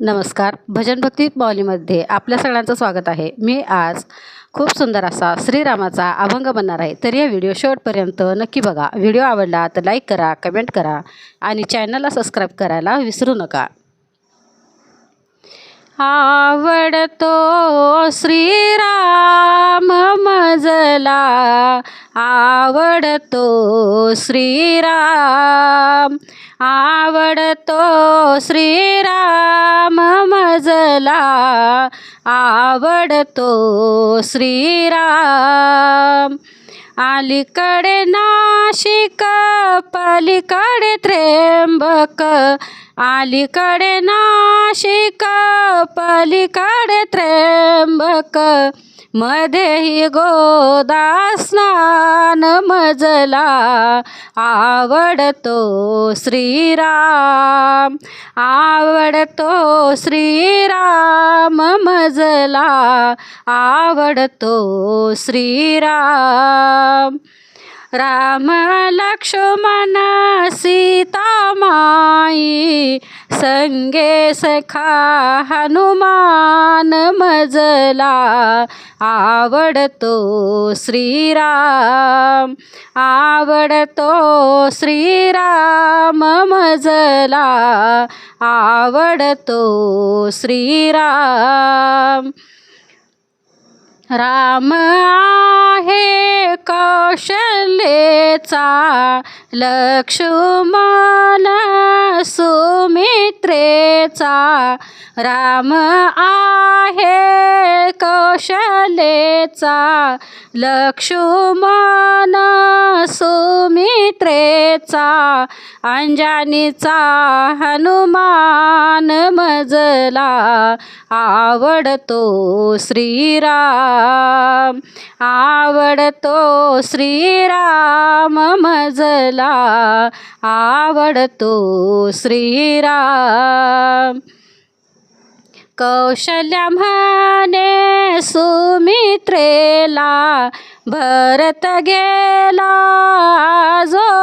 नमस्कार. भजन भक्ती माऊलीमध्ये आपल्या सगळ्यांचं स्वागत आहे. मी आज खूप सुंदर असा श्रीरामाचा अभंग बनणार आहे. तर या व्हिडिओ शेवटपर्यंत नक्की बघा. व्हिडिओ आवडला तर लाईक करा कमेंट करा आणि चॅनलला सबस्क्राईब करायला विसरू नका. आवडतो श्रीराम मजला. आवडतो श्रीराम आवडतो श्रीराम मजला. आवडतो श्रीराम. अलीकडे नाशिक पलीकडे त्र्यंबक अलीकडे नाशिक पलीकडे त्र्यंबक. मध्येही गोदा स्नान मजला आवडतो श्रीराम. आवडतो श्रीराम मजला आवडतो श्रीराम. राम लक्ष्मण सीतामाई संगे सखा हनुमान मजला आवडतो श्रीराम आवडतो श्रीराम मजला आवडतो श्रीराम. राम आहे कौशलेचा लक्ष्मण सुमित्रेचा राम आ आहे कौशलेचा लक्ष्मण सुमित्रेचा अंजानीचा हनुमान मजला आवडतो श्रीराम आवडतो श्रीराम मजला आवडतो श्रीराम. कौशल्या म्हणे सुमित्रेला भरत गेला. जो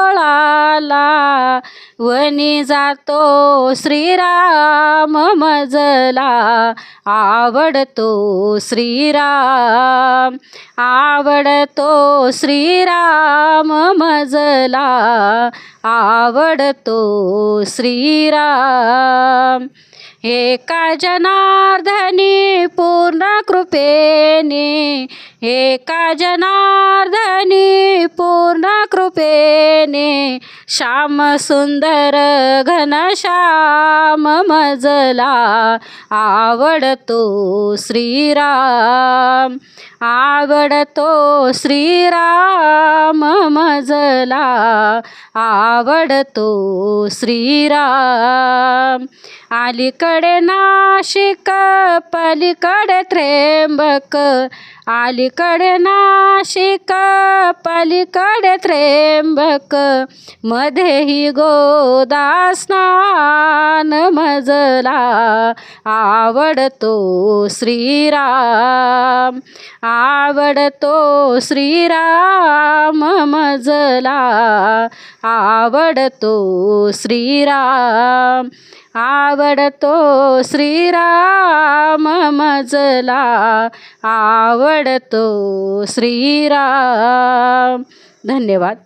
जोळाला वनी जातो श्रीराम मजला. आवडतो श्रीराम आवडतो श्रीराम मजला. आवडतो श्रीराम. एका जनार्दनी पूर्ण कृपेने एका जनार्दनी पूर्ण कृपेने श्याम सुंदर घनश्याम मजला आवडतो श्रीराम आवडतो श्रीराम मजला आवडतो श्रीराम. अलीकडे नाशिक पलीकडे त्र्यंबक अलीकडे नाशिक पलीकडे त्र्यंबक. मध्येही गोदा स्नान मजला. आवडतो श्रीराम आवडतो श्रीराम मजला. आवडतो श्रीराम आवडतो श्रीराम. समजला आवडतो श्रीराम. धन्यवाद.